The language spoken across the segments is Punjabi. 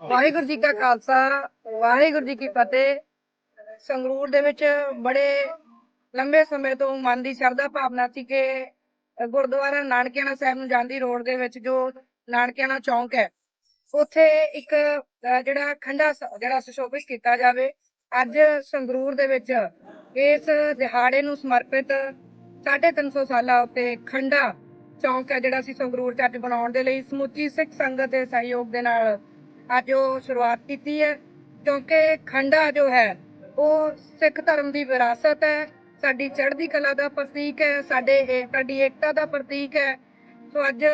ਵਾਹਿਗੁਰੂ ਜੀ ਕਾ ਖਾਲਸਾ, ਵਾਹਿਗੁਰੂ ਜੀ ਕੀ ਫਤਿਹ। ਸੰਗਰੂਰ ਦੇ ਵਿੱਚ ਬੜੇ ਲੰਬੇ ਸਮੇਂ ਤੋਂ ਮਨ ਦੀ ਸ਼ਰਧਾ ਭਾਵਨਾ ਸੀ ਕਿ ਗੁਰਦੁਆਰਾ ਨਾਨਕਿਆਣਾ ਸਾਹਿਬ ਨੂੰ ਜਾਂਦੀ ਰੋਡ ਦੇ ਵਿੱਚ, ਜੋ ਨਾਨਕਿਆਣਾ ਚੌਂਕ ਹੈ, ਉੱਥੇ ਇੱਕ ਜਿਹੜਾ ਖੰਡਾ ਜਿਹੜਾ ਸੁਸ਼ੋਭਿਤ ਕੀਤਾ ਜਾਵੇ। ਅੱਜ ਸੰਗਰੂਰ ਦੇ ਵਿੱਚ ਇਸ ਦਿਹਾੜੇ ਨੂੰ ਸਮਰਪਿਤ 350 ਸਾਲਾਂ ਉੱਤੇ ਖੰਡਾ ਚੌਂਕ ਹੈ ਜਿਹੜਾ ਅਸੀਂ ਸੰਗਰੂਰ ਚ ਅੱਜ ਬਣਾਉਣ ਦੇ ਲਈ ਸਮੁੱਚੀ ਸਿੱਖ ਸੰਗਤ ਦੇ ਸਹਿਯੋਗ ਦੇ ਨਾਲ ਅੱਜ ਉਹ ਸ਼ੁਰੂਆਤ ਕੀਤੀ ਹੈ, ਕਿਉਂਕਿ ਖੰਡਾ ਜੋ ਹੈ, ਉਹ ਸਿੱਖ ਧਰਮ ਦੀ ਵਿਰਾਸਤ ਹੈ, ਸਾਡੀ ਚੜ੍ਹਦੀ ਕਲਾ ਦਾ ਪ੍ਰਤੀਕ ਹੈ, ਸਾਡੇ ਸਾਡੀ ਏਕਤਾ ਦਾ ਪ੍ਰਤੀਕ ਹੈ। ਸੋ ਅੱਜ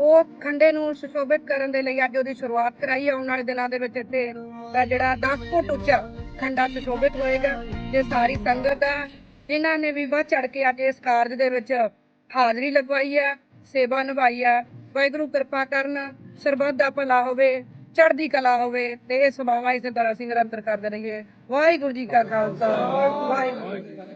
ਉਹ ਖੰਡੇ ਨੂੰ ਸੁਸ਼ੋਭਿਤ ਕਰਨ ਦੇ ਲਈ ਅੱਜ ਉਹਦੀ ਸ਼ੁਰੂਆਤ ਕਰਾਈ ਆਉਣ ਵਾਲੇ ਦਿਨਾਂ ਦੇ ਵਿੱਚ ਇੱਥੇ ਦਾ ਜਿਹੜਾ 10 ਫੁੱਟ ਉੱਚਾ ਖੰਡਾ ਸੁਸ਼ੋਭਿਤ ਹੋਏਗਾ ਜੇ ਸਾਰੀ ਸੰਗਤ ਆ। ਜਿਨ੍ਹਾਂ ਨੇ ਵੀ ਵੱਧ ਚੜ ਕੇ ਅੱਜ ਇਸ ਕਾਰਜ ਦੇ ਵਿੱਚ ਹਾਜ਼ਰੀ ਲਗਵਾਈ ਹੈ ਸੇਵਾ ਨਿਭਾਈ ਹੈ ਵਾਹਿਗੁਰੂ ਕਿਰਪਾ ਕਰਨ, ਸਰਬੱਤ ਦਾ ਭਲਾ ਹੋਵੇ, ਚੜ੍ਹਦੀ ਕਲਾ ਹੋਵੇ, ਤੇ ਇਹ ਸੇਵਾਵਾਂ ਇਸੇ ਤਰ੍ਹਾਂ ਅਸੀਂ ਨਿਰੰਤਰ ਕਰਦੇ ਰਹੀਏ। ਵਾਹਿਗੁਰੂ ਜੀ ਕਾ ਖਾਲਸਾ, ਵਾਹਿਗੁਰੂ